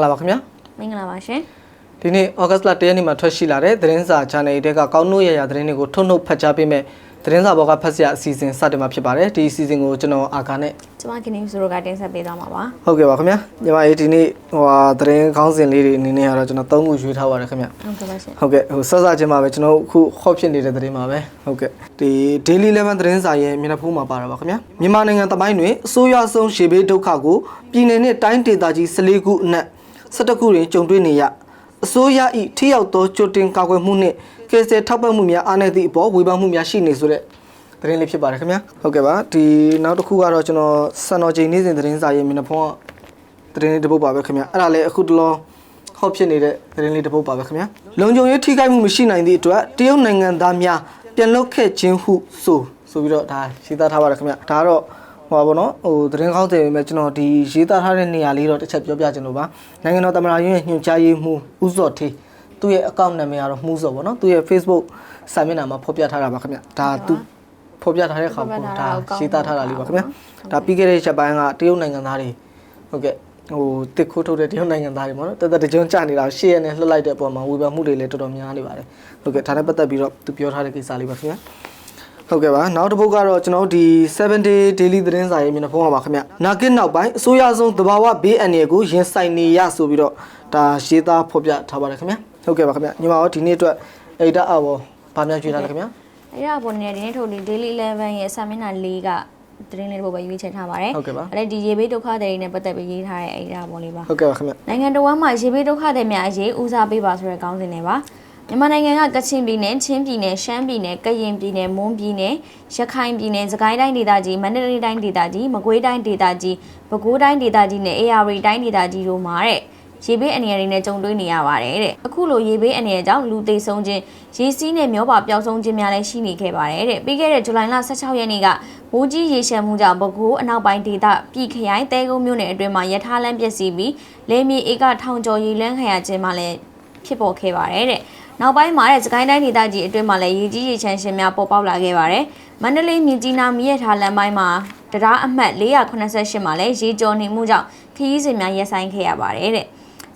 မင်္ဂလာပါခင်ဗျာမင်္ဂလာပါရှင်ဒီနေ့ဩဂတ်စ်လ1ရက်နေ့မှာထွက်ရှိလာတဲ့သတင်းစာ channel တွေကကောင်းနို့ရရသတင်းတွေကိုထုတ်နှုတ်ဖတ်ကြားပေးမဲ့သတင်းစာဘောကဖတ်စရာအစီအစဉ်စတင်မှာဖြစ်ပါတယ်ဒီအစီအစဉ်ကိုကျွန်တော်အာကာနဲ့ကျမခင်နေဆိုတော့ကတင်ဆက်ပေးသွားမှာပါဟုတ်ကဲ့ပါခင်ဗျာညီမလေးဒီနေ့ဟိုဟာသတင်းခေါင်းစဉ်လေးတွေအနေနဲ့ကတော့ကျွန်တော်သုံးခုရွေးထားပါတယ်ခင်ဗျာဟုတ်ကဲ့ပါရှင်ဟုတ်ကဲ့ဟိုဆက်စချင်းမှာပဲကျွန်တော်တို့အခုဟော့ဖြစ်နေတဲ့သတင်းမှာပဲဟုတ်ကဲ့ဒီ Daily 11သတင်းစာရဲ့မျက်နှာဖုံးမှာပါတာပါခင်ဗျာမြန်မာနိုင်ငံတမိုင်းတွင်အစိုးရဆုံးရှေဘေးဒုက္ခကိုပြည်내နဲ့တိုင်းဒေသကြီး14ခုအနက် 17ခုတွင်ကြုံတွေ့နေရအစိုးရ၏ထိရောက်သောကြိုတင်ကာကွယ်မှုနှင့်ကယ်ဆယ်ထောက်ပံ့မှုများအားနည်းသည့်အပေါ်ဝေဖန်မှုများရှိနေဆိုတဲ့သတင်းလေးဖြစ်ပါတယ်ခင်ဗျာဟုတ်ကဲ့ပါဒီနောက်တစ်ခုကတော့ကျွန်တော်စံတော်ချိန်နေ့စဉ်သတင်းစာရဲ့မျက်နှာဖုံးကသတင်းလေးတစ်ပုဒ်ပါပဲခင်ဗျာအဲ့ဒါလည်းအခုတလောဟော့ဖြစ်နေတဲ့သတင်းလေးတစ်ပုဒ်ပါပဲခင်ဗျာလုံခြုံရေးထိခိုက်မှုမရှိနိုင်သည့်အတွက်တရုတ်နိုင်ငံသားများပြန်လုခဲ့ခြင်းဟုဆိုဆိုပြီးတော့ဒါရေးသားထားပါတယ်ခင်ဗျာဒါကတော့ ဟိုပါဘောနော်ဟိုသတင်းကောင်းတယ်ပဲကျွန်တော်ဒီရေးသားထားတဲ့နေရာလေးတော့တစ်ချက်ပြောပြချင်လို့ပါနိုင်ငံတော်သမ္မတရုံးရဲ့ညွှန်ကြားရေးမှူးဦးစောထေးသူ့ရဲ့အကောင့်နာမည်ကတော့မှုစောပေါ့နော်သူ့ရဲ့ Facebook စာမျက်နှာမှာဖော်ပြထားတာပါခင်ဗျာဒါသူဖော်ပြထားတဲ့အခါကိုဒါရေးသားထားတာလေးပါခင်ဗျာဒါပြီးခဲ့တဲ့ချက်ပိုင်းကတရုတ်နိုင်ငံသားတွေဟုတ်ကဲ့ဟိုတစ်ခိုးထုတ်တဲ့တရုတ်နိုင်ငံသားတွေပေါ့နော်တက်တက်တကြုံကြနေတာရှေ့ရနဲ့လှုပ်လိုက်တဲ့အပေါ်မှာဝေဖန်မှုတွေလည်းတော်တော်များနေပါတယ်ဟုတ်ကဲ့ဒါနဲ့ပတ်သက်ပြီးတော့သူပြောထားတဲ့ကိစ္စလေးပါခင်ဗျာ ဟုတ်ကဲ့ပါနောက်တစ်ပုဒ်ကတော့ကျွန်တော်တို့ဒီ7 day daily သတင်းစာရဲ့မျက်နှာဖုံးပါပါခင်ဗျာနာကစ်နောက်ပိုင်းအစိုးရဆုံးသဘာဝဘေးအန္တရာယ်ကိုရင်ဆိုင်နေရဆိုပြီးတော့ဒါရေးသားဖော်ပြထားပါတယ်ခင်ဗျာဟုတ်ကဲ့ပါခင်ဗျာညီမတို့ဒီနေ့အတွက်အေဒါအော်ဘာများကြွေးထားလဲခင်ဗျာအဲ့ဒါပေါ်နေတဲ့ဒီနေ့ထုတ်ဒီ Daily 11ရဲ့စာမျက်နှာ၄ကသတင်းလေးတစ်ပုဒ်ပဲရွေးချယ်ထားပါတယ်ဟုတ်ကဲ့ပါအဲ့ဒါဒီရေဘေးဒုက္ခတွေနဲ့ပတ်သက်ပြီးရေးထားတဲ့အဲ့ဒါပေါ်လေးပါဟုတ်ကဲ့ပါခင်ဗျာနိုင်ငံတော်မှာရေဘေးဒုက္ခတွေများအရေးဦးစားပေးပါဆိုတဲ့ခေါင်းစဉ်တွေပါ မြန်မာနိုင်ငံကကချင်ပြည်နယ်ချင်းပြည်နယ်ရှမ်းပြည်နယ်ကရင်ပြည်နယ်မွန်ပြည်နယ်ရခိုင်ပြည်နယ်စကိုင်းတိုင်းဒေသကြီးမန္တလေးတိုင်းဒေသကြီးမကွေးတိုင်းဒေသကြီးပဲခူးတိုင်းဒေသကြီးနဲ့အေရဝတီတိုင်းဒေသကြီးတို့မှာတဲ့ရေဘေးအနေအရနဲ့ကြုံတွေ့နေရပါတယ်တဲ့အခုလိုရေဘေးအနေအရကြောင့်လူသေဆုံးခြင်းရေစီးနဲ့မျောပါပျောက်ဆုံးခြင်းများလည်းရှိနေခဲ့ပါတယ်တဲ့ပြီးခဲ့တဲ့ဇူလိုင်လ16ရက်နေ့ကမိုးကြီးရေရှမ်းမှုကြောင့်ပဲခူးအနောက်ပိုင်းဒေသပြည်ခရိုင်တဲကုန်းမြို့နယ်အတွင်းမှာရထားလမ်းပျက်စီးပြီးလေမြေဧကထောင်ကျော်ရေလန်းခံရခြင်းမှလည်း ဖြစ်ပေါ်ခဲ့ပါတယ်တဲ့နောက်ပိုင်းမှာတဲ့စကိုင်းတိုင်းဒေသကြီးအတွင်းမှာလည်းရေကြီးရေချမ်းရှင်များပေါ်ပေါက်လာခဲ့ပါတယ်မန္တလေးမြင်းကြီးနားမြရထားလမ်းပိုင်းမှာတရားအမှတ်488မှာလည်းရေကျော်နေမှုကြောင့်ခရီးစဉ်များရပ်ဆိုင်းခဲ့ရပါတယ်တဲ့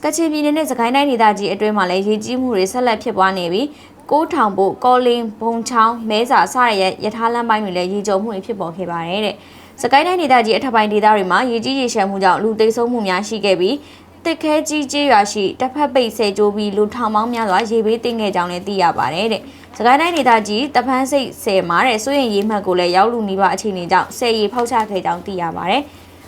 ကချင်ပြည်နယ်နဲ့စကိုင်းတိုင်းဒေသကြီးအတွင်းမှာလည်းရေကြီးမှုတွေဆက်လက်ဖြစ်ပွားနေပြီးကိုးထောင်ဖို့ကောလင်းဘုံချောင်းမဲစာစရရဲ့ရထားလမ်းပိုင်းတွေလည်းရေကျုံမှုတွေဖြစ်ပေါ်ခဲ့ပါတယ်တဲ့စကိုင်းတိုင်းဒေသကြီးအထက်ပိုင်းဒေသတွေမှာရေကြီးရေရှမ်းမှုကြောင့်လူသိဆုံးမှုများရှိခဲ့ပြီး တစ်ခဲကြီးကျေးရွာရှိတစ်ဖက်ပိတ်ဆဲကြိုးပြီးလူထောင်ပေါင်းများစွာရေဘေးတင်ခဲ့ကြောင်းလည်းသိရပါတယ်တဲ့စကိုင်းတိုင်းဒေသကြီးတပန်းစိတ်ဆယ်မှာတဲ့စိုးရင်ရေမှတ်ကိုလည်းရောက်လူနေပါအခြေအနေကြောင့်ဆယ်ရီဖောက်ချခဲ့ကြောင်းသိရပါတယ်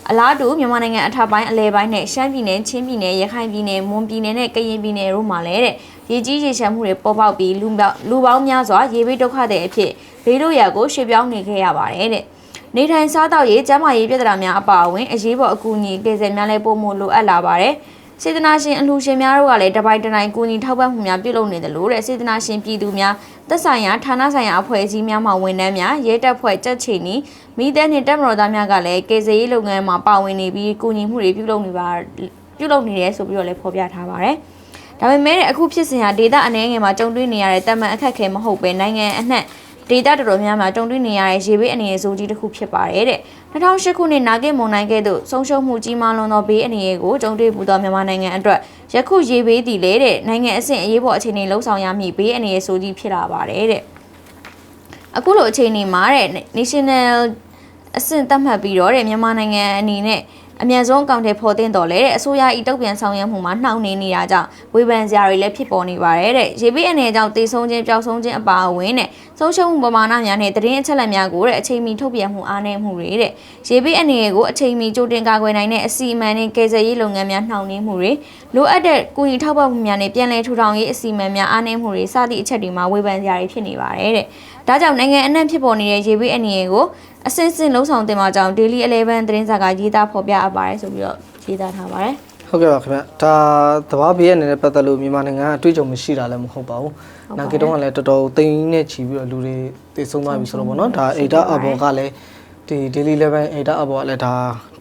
အလားတူမြန်မာနိုင်ငံအထက်ပိုင်းအလဲပိုင်းနဲ့ရှမ်းပြည်နယ်ချင်းပြည်နယ်ရခိုင်ပြည်နယ်မွန်ပြည်နယ်နဲ့ကရင်ပြည်နယ်တို့မှာလည်းတဲ့ရေကြီးရေရှမ်းမှုတွေပေါ်ပေါက်ပြီးလူပေါင်းလူပေါင်းများစွာရေဘေးဒုက္ခတွေအဖြစ်ဘေးတို့ရာကိုရွှေ့ပြောင်းနေခဲ့ရပါတယ်တဲ့ နေထိုင်စားတော့ရေးကျန်းမာရေးပြဿနာများအပါအဝင်အရေးပေါ်အကူအညီကယ်ဆယ်များလည်းပိုမိုလိုအပ်လာပါတယ်စေတနာရှင်အလှူရှင်များတို့ကလည်းတပိုင်တနိုင်ကူညီထောက်ပံ့မှုများပြုလုပ်နေတယ်လို့တဲ့စေတနာရှင်ပြည်သူများသက်ဆိုင်ရာဌာနဆိုင်ရာအဖွဲ့အစည်းများမှဝန်ထမ်းများရဲတပ်ဖွဲ့ကြက်ချီနီမိသက်နှင့်တပ်မတော်သားများကလည်းကေဇေရေးလုပ်ငန်းမှာပါဝင်နေပြီးကူညီမှုတွေပြုလုပ်နေပါပြုလုပ်နေတယ်ဆိုပြီးတော့လည်းဖော်ပြထားပါတယ်။ဒါပေမဲ့အခုဖြစ်စဉ်ဟာဒေတာအနေငယ်မှာကြုံတွေ့နေရတဲ့တမန်အခက်အခဲမဟုတ်ပဲနိုင်ငံအနှံ့ ဒေတာတော်တော်များများကြုံတွေ့နေရတဲ့ရေဘေးအနေအဆိုးကြီးတစ်ခုဖြစ်ပါတယ်တဲ့2008ခုနှစ်နာဂစ်မွန်နိုင်ကဲ့သို့ဆုံးရှုံးမှုကြီးမားလွန်သောဘေးအနေအကိုကြုံတွေ့ပူသောမြန်မာနိုင်ငံအတွက်ယခုရေဘေးတည်လေတဲ့နိုင်ငံအဆင့်အရေးပေါ်အခြေအနေလှုံ့ဆော်ရမည့်ဘေးအနေအဆိုးကြီးဖြစ်လာပါတယ်တဲ့အခုလိုအခြေအနေမှာတဲ့ national အဆင့်သတ်မှတ်ပြီးတော့တဲ့မြန်မာနိုင်ငံအနေနဲ့အမြန်ဆုံးအကောင့်တွေဖော်တင်တော်လဲတဲ့အစိုးရဤတုတ်ပြန်ဆောင်ရွက်မှုမှာနှောင့်နှေးနေတာကြောင့်ဝေဖန်စရာတွေလည်းဖြစ်ပေါ်နေပါတယ်တဲ့ရေဘေးအနေကြောင့်တေဆုံးခြင်းပျောက်ဆုံးခြင်းအပါအဝင်တဲ့ ဆုံးရှုံးမှုပမာဏများနဲ့တရင်အချက်လက်များကိုတဲ့အချိန်မီထုတ်ပြန်မှုအားနည်းမှုတွေတဲ့ရေဘေးအနေကိုအချိန်မီကြိုတင်ကာကွယ်နိုင်တဲ့အစီအမံနဲ့ကယ်ဆယ်ရေးလုပ်ငန်းများနှောင့်နှေးမှုတွေလိုအပ်တဲ့ကုညီထောက်ပံ့မှုများနဲ့ပြန်လည်ထူထောင်ရေးအစီအမံများအားနည်းမှုတွေစသည့်အချက်တွေမှာဝေဖန်စရာတွေဖြစ်နေပါတယ်တဲ့ဒါကြောင့်နိုင်ငံအနှံ့ဖြစ်ပေါ်နေတဲ့ရေဘေးအနေကိုအစင်စင်လုံးဆောင်တင်ပါကြောင်း Daily 11သတင်းစာကရေးသားဖော်ပြအပ်ပါတယ်ဆိုပြီးတော့ရေးသားထားပါတယ်ဟုတ်ကဲ့ပါခင်ဗျဒါသဘာဝဘေးအနေနဲ့ပတ်သက်လို့မြန်မာနိုင်ငံကအတွေ့အကြုံမရှိတာလည်းမဟုတ်ပါဘူး။ နာဂီတုံးကလည်းတော်တော်သိန်းနဲ့ချီပြီးတော့လူတွေတည်ဆုံးသွားပြီဆိုတော့ဗောနော်။ဒါအေဒါအဘော်ကလည်းဒီ daily level အေဒါအဘော်ကလည်းဒါ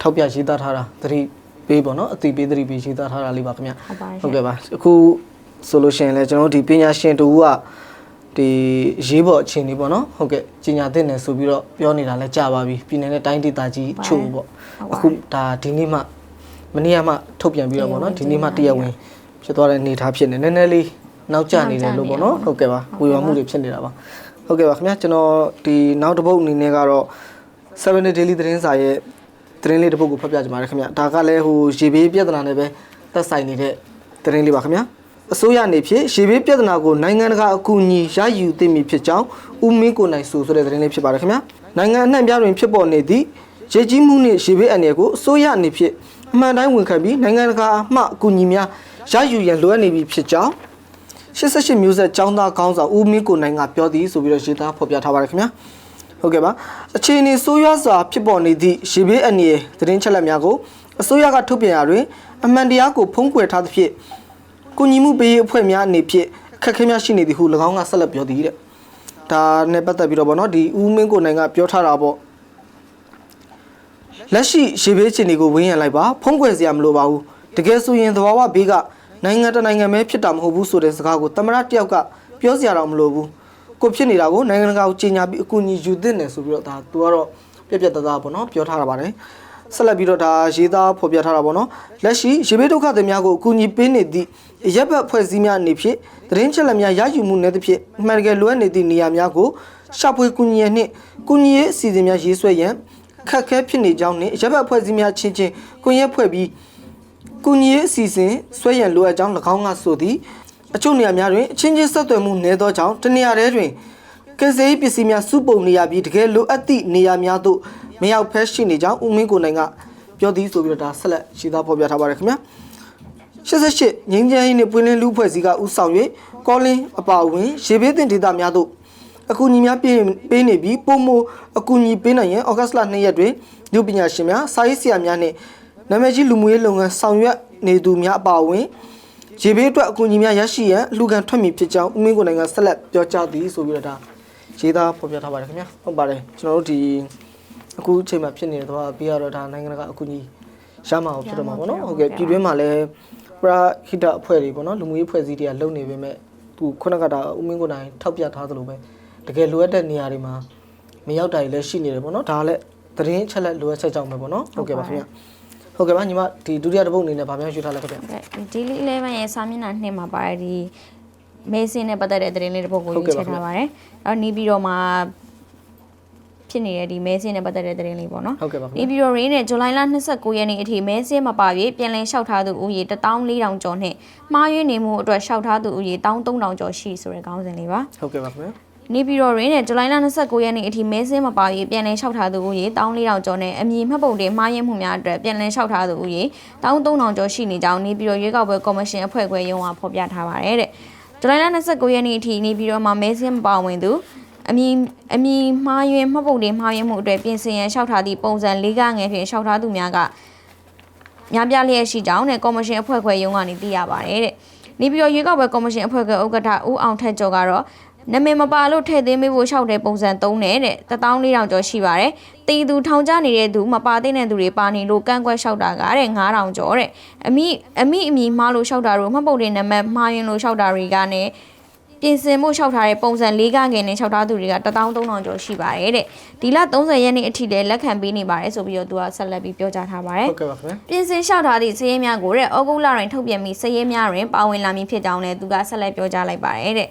ထောက်ပြရေးသားထားတာသတိပေးဗောနော်။အတိပေးသတိပေးရေးသားထားတာလေးပါခင်ဗျဟုတ်ပါတယ်။ဟုတ်ကဲ့ပါ။အခုဆိုလို့ရှိရင်လည်းကျွန်တော်တို့ဒီပညာရှင်တူကဒီရေးပေါ်အခြေအနေပေါ့နော်ဟုတ်ကဲ့ကြီးညာတဲ့နယ်ဆိုပြီးတော့ပြောနေတာလဲကြာပါပြီပြည်နယ်နဲ့တိုင်းဒေသကြီးချို့ပေါ့အခုဒါဒီနေ့မှမနေ့ကမှထုတ်ပြန်ပြီးတော့ပေါ့နော်ဒီနေ့မှတရားဝင်ဖြစ်သွားတဲ့အနေအထားဖြစ်နေနည်းနည်းလေး နောက်ကျနေတယ်လို့ပေါ့နော်ဟုတ်ကဲ့ပါဝေဖန်မှုတွေဖြစ်နေတာပါဟုတ်ကဲ့ပါခင်ဗျာကျွန်တော်ဒီနောက်တစ်ပုတ်အနေနဲ့ကတော့7 daily သတင်းစာရဲ့သတင်းလေးတစ်ပုတ်ကိုဖတ်ပြကြပါရခင်ဗျာဒါကလည်းဟိုရေဘေးပြဿနာနဲ့ပဲသက်ဆိုင်နေတဲ့သတင်းလေးပါခင်ဗျာအစိုးရအနေဖြင့်ရေဘေးပြဿနာကိုနိုင်ငံတကာအကူအညီရယူသိမည်ဖြစ်ကြောင်းဦးမင်းကိုနိုင်ဆိုဆိုတဲ့သတင်းလေးဖြစ်ပါတယ်ခင်ဗျာနိုင်ငံအနှံ့ပြားတွင်ဖြစ်ပေါ်နေသည့်ရေကြီးမှုနှင့်ရေဘေးအန္တရာယ်ကိုအစိုးရအနေဖြင့်အမှန်တိုင်းဝန်ခံပြီးနိုင်ငံတကာမှအကူအညီများရယူရန်လိုအပ်နေပြီဖြစ်ကြောင်း 88မျိုးဆက်ចောင်းသားကောင်းဆောင်ဦးမင်းကိုနိုင်ကပြောသည်ဆိုပြီးတော့ရေးသားဖော်ပြထားပါတယ်ခင်ဗျာဟုတ်ကဲ့ပါအခြေအနေဆိုးရွားစွာဖြစ်ပေါ်နေသည့်ရေဘေးအန္တရာယ်သတင်းချက်လက်များကိုအစိုးရကထုတ်ပြန်ရာတွင်အမှန်တရားကိုဖုံးကွယ်ထားသဖြင့်ကုညီမှုပေးရေးအဖွဲ့များအနေဖြင့်အခက်အခဲများရှိနေသည်ဟု၎င်းကဆက်လက်ပြောသည်တဲ့ဒါနဲ့ပတ်သက်ပြီးတော့ဗောနော်ဒီဦးမင်းကိုနိုင်ကပြောထားတာပေါ့လက်ရှိရေဘေးအခြေအနေကိုဝင်းရံလိုက်ပါဖုံးကွယ်စရာမလိုပါဘူးတကယ်ဆိုရင်သဘာဝဘေးက နိုင်ငံတစ်နိုင်ငံပဲဖြစ်တာမဟုတ်ဘူးဆိုတဲ့စကားကိုတမရတယောက်ကပြောစရာတော့မလိုဘူးကိုဖြစ်နေတာကိုနိုင်ငံတကာကိုကြီးညာပြီးအကူအညီယူသင့်တယ်ဆိုပြီးတော့ဒါသူကတော့ပြက်ပြက်သားသားပေါ့နော်ပြောထားတာပါတယ်ဆက်လက်ပြီးတော့ဒါရေးသားဖော်ပြထားတာပေါ့နော်လက်ရှိရေဘေးဒုက္ခသည်များကိုအကူအညီပေးနေသည့်ရပ်ဘက်ဖွဲ့စည်းများအနေဖြင့်သတင်းချက်လက်များရယူမှုနဲ့သဖြင့်အမှန်တကယ်လိုအပ်နေသည့်နေရာများကိုရှာဖွေကူညီရန်နှင့်ကူညီရေးအစီအစဉ်များရေးဆွဲရန်ခက်ခဲဖြစ်နေကြောင်းနှင့်ရပ်ဘက်ဖွဲ့စည်းများချင်းချင်းကွန်ရက်ဖွဲ့ပြီး ကုညီရေးအစီအစဉ်ဆွဲရန်လိုအပ်ကြောင်း၎င်းကဆိုသည်အချို့နေရာများတွင်အချင်းချင်းဆက်သွယ်မှုနည်းသောကြောင့်တနေရာထဲတွင်ကယ်ဆယ်ရေးပစ္စည်းများစုပုံနေရပြီးတကယ်လိုအပ်သည့်နေရာများသို့မရောက်ဖက်ရှိနေကြောင်းဦးမင်းကိုနိုင်ကပြောသည်ဆိုပြီးတော့ဒါဆက်လက်ရှင်းသားဖော်ပြထားပါတယ်ခင်ဗျာ88ငင်းချမ်းရေးနှင့်ပွင့်လင်းလူဖွဲ့စည်းကဥဆောင်၍ကောလင်းအပါအဝင်ရေဘေးတင်ဒေသများသို့အကူအညီများပေးပေးနေပြီးပုံမအကူအညီပေးနိုင်ရန်ဩဂတ်စ်လ2ရက်တွင်လူပညာရှင်များစာရေးဆရာများနှင့် နာမည်ကြီးလူမှုရေးလုပ်ငန်းဆောင်ရွက်နေသူများအပါအဝင်ရေဘေးအတွက်အကူအညီများရရှိရန်အလူခံထွက်မည်ဖြစ်ကြောင်းဦးမင်းကိုနိုင်ငံဆက်လက်ပြောကြားသည်ဆိုပြီးတော့ဒါရေးသားဖော်ပြထားပါတယ်ခင်ဗျာဟုတ်ပါတယ်ကျွန်တော်တို့ဒီအခုအချိန်မှာဖြစ်နေတဲ့တော့ပြီးရတော့ဒါနိုင်ငံတကာအကူအညီရမှာဖြစ်တော့မှာပေါ့နော်ဟုတ်ကဲ့ပြည်တွင်းမှာလည်းပရာဟိတအဖွဲ့တွေပေါ့နော်လူမှုရေးအဖွဲ့အစည်းတွေကလုပ်နေပေမဲ့သူခုနကဒါဦးမင်းကိုနိုင်ထောက်ပြထားသလိုပဲတကယ်လိုအပ်တဲ့နေရာတွေမှာမရောက်တာတွေလည်းရှိနေတယ်ပေါ့နော်ဒါကလည်းသတင်းအချက်လက်လိုအပ်ချက်ကြောင့်ပဲပေါ့နော်ဟုတ်ကဲ့ပါခင်ဗျာ ဟုတ်ကဲ့ပါညီမဒီဒုတိယတစ်ပုတ်အနေနဲ့ဗာများရွှေ့ထားလိုက်ခင်ဗျဒီလီ11ရဲ့စာမျက်နှာနှစ်မှာပါတဲ့ဒီမေးစင်းနဲ့ပတ်သက်တဲ့သတင်းလေးတစ်ပုဒ်ကိုရေးချထားပါတယ်။အဲ့နေပြီးတော့မှဖြစ်နေတဲ့ဒီမဲစင်းနဲ့ပတ်သက်တဲ့သတင်းလေးပေါ့နော်ဟုတ်ကဲ့ပါခင်နေဗျပြည်တော်ရင်းနဲ့ဇူလိုင်လ29ရက်နေ့အထိမဲစင်းမပါ၍ပြန်လည်လျှောက်ထားသူဦးရေ14000ကျော်နဲ့မှားယွင်းနေမှုအတွက်လျှောက်ထားသူဦးရေ13000ကျော်ရှိဆိုတဲ့ခေါင်းစဉ်လေးပါဟုတ်ကဲ့ပါခင်ဗျ နေပြည်တော်ရင်းနဲ့ဇူလိုင်လ29ရက်နေ့အထိမဲစင်းမပါ၍ပြန်လည်လျှောက်ထားသူဦးရေ14000ကျော်နဲ့အမည်မှတ်ပုံတင်မှားယွင်းမှုများအတွက်ပြန်လည်လျှောက်ထားသူဦးရေ13000ကျော်ရှိနေကြောင်းနေပြည်တော်ရွေးကောက်ပွဲကော်မရှင်အဖွဲ့ခွဲရုံးကဖော်ပြထားပါတယ်တဲ့ဇူလိုင်လ29ရက်နေ့အထိနေပြည်တော်မှာမဲစင်းမပါဝင်သူအမည်အမည်မှားယွင်းမှတ်ပုံတင်မှားယွင်းမှုအတွက်ပြင်ဆင်ရန်လျှောက်ထားသည့်ပုံစံ၄ကငယ်ဖြင့်လျှောက်ထားသူများကများပြားလျက်ရှိကြောင်းနဲ့ကော်မရှင်အဖွဲ့ခွဲရုံးကနေသိရပါတယ်တဲ့။နေပြည်တော်ရွေးကောက်ပွဲကော်မရှင်အဖွဲ့ခွဲဥက္ကဋ္ဌဦးအောင်ထက်ကျော်ကတော့ နာမည်မပါလို့ထည့်သွင်းပေးဖို့လျှောက်တဲ့ပုံစံ3နဲ့တဲ့14000ကျော်ရှိပါတယ်။တီသူထောင်ကျနေတဲ့သူမပါတဲ့သူတွေပါနေလို့ကန့်ကွက်လျှောက်တာကတဲ့9000ကျော်တဲ့အမိအမိအမိမှားလို့လျှောက်တာတို့မှတ်ပုံတင်နံပါတ်မှားရင်လို့လျှောက်တာတွေကနဲ့ပြင်ဆင်မှုလျှောက်ထားတဲ့ပုံစံ၄ကငယ်နဲ့လျှောက်ထားသူတွေက13000ကျော်ရှိပါတယ်တဲ့။ဒီလ30ရက်နေ့အထိလည်းလက်ခံပေးနေပါတယ်ဆိုပြီးတော့သူကဆက်လက်ပြီးပြောကြားထားပါတယ်ဟုတ်ကဲ့ပါခင်ဗျပြင်ဆင်လျှောက်ထားသည့်စည်ရင်းများကိုတဲ့ဩဂုတ်လတွင်ထုတ်ပြန်ပြီးစည်ရင်းများတွင်ပါဝင်လာမည်ဖြစ်ကြောင်းလည်းသူကဆက်လက်ပြောကြားလိုက်ပါတယ်တဲ့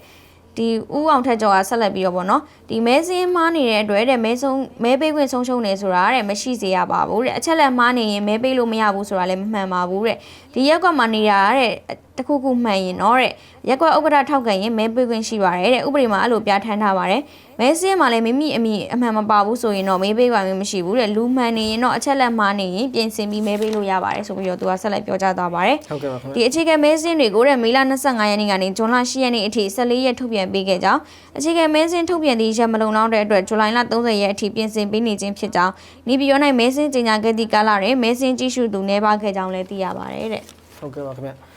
ဒီဥအောင်ထက်ကျော်ကဆက်လက်ပြီးတော့ဗောနော်ဒီမဲစင်းမားနေတဲ့အတွက်တဲ့မဲဆုံးမဲပေးခွင့်ဆုံးရှုံးနေဆိုတာတဲ့မရှိစေရပါဘူးတဲ့အချက်လက်မှားနေရင်မဲပေးလို့မရဘူးဆိုတာလည်းမမှန်ပါဘူးတဲ့ဒီရက်ကွက်မှာနေတာတဲ့ တခုခုမှန်ရင်တော့တဲ့ရက်ကွက်ဥက္ကဋ္ဌထောက်ခံရင်မဲပေးခွင့်ရှိပါတယ်တဲ့ဥပဒေမှာအဲ့လိုပြဋ္ဌာန်းထားပါတယ်မဲစင်းမှာလည်းမိမိအမိအမှန်မပါဘူးဆိုရင်တော့မဲပေးခွင့်မရှိဘူးတဲ့လူမှန်နေရင်တော့အချက်လက်မှားနေရင်ပြင်ဆင်ပြီးမဲပေးလို့ရပါတယ်ဆိုပြီးတော့သူကဆက်လက်ပြောကြားသွားပါတယ်ဟုတ်ကဲ့ပါခင်ဗျဒီအခြေခံမဲစင်းတွေကိုတဲ့မေလ25ရက်နေ့ကနေဇွန်လ10ရက်နေ့အထိ14ရက်ထုတ်ပြန်ပေးခဲ့ကြောင်းအခြေခံမဲစင်းထုတ်ပြန်သည့်ရက်မလုံလောက်တဲ့အတွက်ဇူလိုင်လ30ရက်အထိပြင်ဆင်ပေးနေခြင်းဖြစ်ကြောင်းနေပြည်တော်၌မဲစင်းကြေညာခဲ့သည့်ကာလတွင်မဲစင်းကြီးစုသူနေပါခဲ့ကြောင်းလည်းသိရပါတယ်တဲ့ဟုတ်ကဲ့ပါခင်ဗျ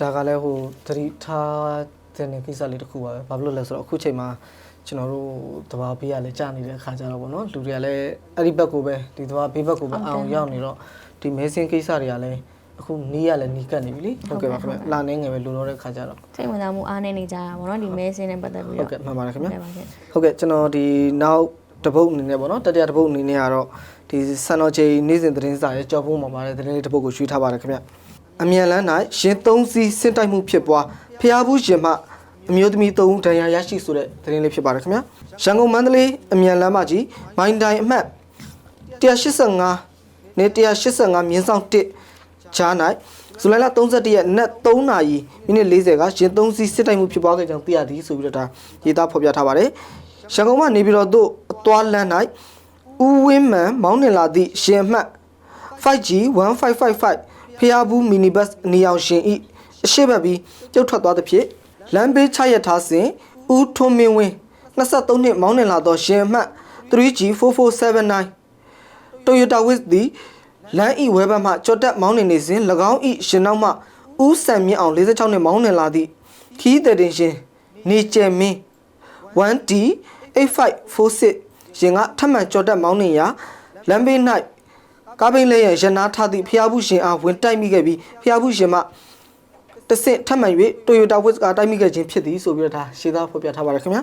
ဒါကလည်းဟိုသတိထားတဲ့ကိစ္စလေးတစ်ခုပါပဲဘာဖြစ်လို့လဲဆိုတော့အခုချိန်မှာကျွန်တော်တို့တဘာဘေးကလည်းကြာနေတဲ့အခါကျတော့ဗောနော်လူတွေကလည်းအဲ့ဒီဘက်ကိုပဲဒီတဘာဘေးဘက်ကိုပဲအောင်ရောက်နေတော့ဒီမဲစင်းကိစ္စတွေကလည်းအခုနီးရလည်းနီးကပ်နေပြီလေဟုတ်ကဲ့ပါခင်ဗျလာနေငယ်ပဲလူတော့တဲ့ခါကျတော့စိတ်ဝင်စားမှုအားနေနေကြတာပေါ့နော်ဒီမဲစင်းနဲ့ပတ်သက်ပြီးဟုတော့တ်ကဲ့မှန်ပါတယ်ခင်ဗျဟုတ်ကဲ့ပါရှင်ဟုတ်ကဲ့ကျွန်တော်ဒီနောက်တပုတ်အနေနဲ့ပေါ့နော်တတိယတပုတ်အနေနဲ့ကတော့ဒီစံတော်ချိန်နေ့စဉ်သတင်းစာရဲ့ကြော်ဖုံးမှာပါတယ်သတင်းလေးတပုတ်ကိုရွှေ့ထားပါတယ်ခင်ဗျ အမြန်လန်း၌ရှင်သုံးစီးစစ်တိုက်မှုဖြစ်ပွားဖျားဘူးရှင်မှအမျိုးသမီးသုံးဒဏ်ရာရရှိဆိုတဲ့သတင်းလေးဖြစ်ပါတယ်ခင်ဗျရန်ကုန်မန္တလေးအမြန်လမ်းမကြီးမိုင်းတိုင်းအမှတ်185နေ185မြင်းဆောင်1ဂျား၌ဇူလိုင်လ31ရက်နက်3နာရီမိနစ်40ကရင်သုံးစီးစစ်တိုက်မှုဖြစ်ပွားခဲ့ကြောင်းသိရသည်ဆိုပြီးတော့ဒါရေးသားဖော်ပြထားပါတယ်ရန်ကုန်မှနေပြည်တော်သို့အသွားလမ်း၌ဦးဝင်းမန်မောင်းနှင်လာသည့်ရှင်အမှတ် 5G 1555 ဖျားဘူးမီနီဘတ်နေအောင်ရှင်ဤအရှိတ်ဘက်ပြီးပြုတ်ထွက်သွားသဖြင့်လမ်းဘေးချရထားစဉ်ဦးထွန်းမင်းဝင်း23နှစ်မောင်းနှင်လာသောရှင်အမှတ် 3G 4479 Toyota Wiz သည်လမ်းဤဝဲဘက်မှကြော်တက်မောင်းနှင်နေစဉ်၎င်းဤရှင်နောက်မှဦးဆန်မြင့်အောင်46နှစ်မောင်းနှင်လာသည့်ခီးတဲ့တင်ရှင်နေကျယ်မင်း 1D 8546ရင်ကထပ်မံကြော်တက်မောင်းနှင်ရာလမ်းဘေး၌ ကားဘိန်းလဲရန်ရနာထားသည့်ဖျားဘူးရှင်အားဝင်တိုက်မိခဲ့ပြီးဖျားဘူးရှင်မှတဆင့်ထပ်မံ၍ Toyota Wiz ကတိုက်မိခဲ့ခြင်းဖြစ်သည်ဆိုပြီးတော့ဒါရှင်းသားဖော်ပြထားပါတယ်ခင်ဗျာ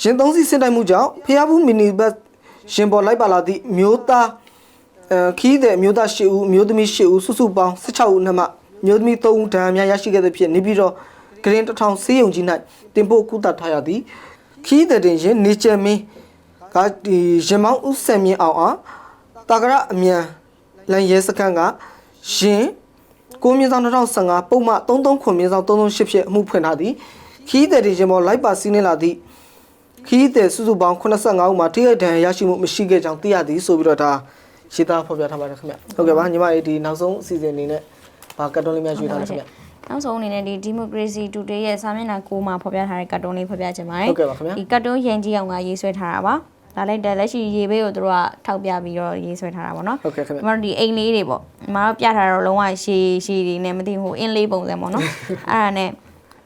ရှင်သုံးစီစစ်တိုက်မှုကြောင့်ဖျားဘူးမီနီဘတ်ရှင်ပေါ်လိုက်ပါလာသည့်မျိုးသားအဲခီးတဲ့မျိုးသား၈ဦးမျိုးသမီး၈ဦးစုစုပေါင်း16ဦးနဲ့မှမျိုးသမီး3ဦးဒဏ်ရာများရရှိခဲ့သဖြင့်နေပြီးတော့ဂရင်တစ်ထောင်ဆေးရုံကြီး၌တင်ပို့ကုသထားရသည်ခီးတဲ့တင်ရှင်နေချယ်မင်းကဒီရင်မောင်းဦးဆန်မြင့်အောင်အား တာကရအမြန်လန်ရဲစခန်းကရှင်ကိုမြင့်ဆောင်2015ပုံမှ33ခွန်မြင့်ဆောင်338ဖြစ်အမှုဖွင့်ထားသည်ခီးတဲ့တင်ရှင်ပေါ်လိုက်ပါစီးနေလာသည့်ခီးတဲ့စုစုပေါင်း85ဦးမှာထိရိုက်ဒဏ်ရာရရှိမှုမရှိခဲ့ကြောင်းသိရသည်ဆိုပြီးတော့ဒါရေးသားဖော်ပြထားပါတယ်ခင်ဗျဟုတ်ကဲ့ပါညီမလေးဒီနောက်ဆုံးအစီအစဉ်အနေနဲ့ဘာကတ်တုံးလေးများရွေးထားလဲခင်ဗျနောက်ဆုံးအနေနဲ့ဒီ Democracy Today ရဲ့စာမျက်နှာ9မှာဖော်ပြထားတဲ့ကတ်တုန်းလေးဖော်ပြခြင်းပါတယ်ဟုတ်ကဲ့ပါခင်ဗျာဒီကတ်တုန်းရင်ကြီးအောင်ကရေးဆွဲထားတာပါ ဒါလိုက်တဲ့လက်ရှိရေဘေးကိုတို့ကထောက်ပြပြီးတော့ရေးဆွဲထားတာပေါ့နော်ဟုတ်ကဲ့ခင်ဗျဒီမှာဒီအိမ်လေးတွေပေါ့ဒီမှာတော့ပြထားတာတော့လုံးဝရှည်ရှည်တွေနဲ့မသိဘူးဟိုအင်းလေးပုံစံပေါ့နော်အဲ့ဒါနဲ့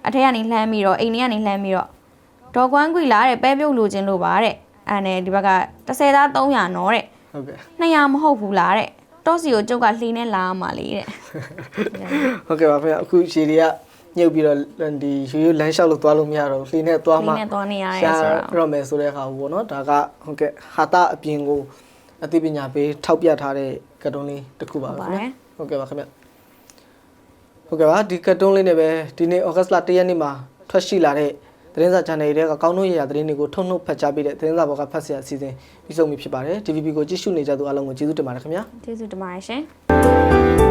အထက်ကနေလှမ်းပြီးတော့အိမ်လေးကနေလှမ်းပြီးတော့ဒေါ်ကွမ်းကွီလာတဲ့ပဲပြုတ်လိုခြင်းလို့ပါတဲ့အဲ့ဒါနဲ့ဒီဘက်က30သား300နော်တဲ့ဟုတ်ကဲ့200မဟုတ်ဘူးလားတဲ့တော့စီကိုကျုပ်ကလှီးနဲ့လာရမှာလေတဲ့ဟုတ်ကဲ့ပါခင်ဗျအခုရှည်တွေက ညှုပ်ပြီးတော့ဒီရိုးရိုးလမ်းလျှောက်လို့သွားလို့မရတော့ဘူးလှီနဲ့သွားလှီးမှနဲ့သွားနေရရဲရှားဆိုတော့ရမယ်ဆိုတဲ့အခါဘူးပေါ့နော်ဒါကဟုတ်ကဲ့ဟာတာအပြင်ကိုအသိပညာပေးထောက်ပြထားတဲ့ကတ်တုံးလေးတစ်ခုပါဟုတ်ပဲပါခင်တဗျယ်ဟုတ်ကဲ့ပါခင်ဗျဟုတ်ကဲ့ပါဒီကတ်တုံးလေးနဲ့ပဲဒီနေ့ဩဂတ်စ်လ1ရက်နေ့မှာထွက်ရှိလာတဲ့သတင်းစာ channel တွေကကောင်းတို့ရရသတင်းတွေကိုထုတ်နှုတ်ဖတ်ကြားပေးတဲ့သတင်းစာဘောကဖတ်ဆရာအစီအစဉ်ပြီးဆုံးပြီဖြစ်ပါတယ် DVB ကိုကြည့်ရှုနေကြသူအားလုံးကိုကျေးဇူးတင်ပါတယ်ခင်ဗျာကျေးဇူးတင်ပါတယ်ရှင်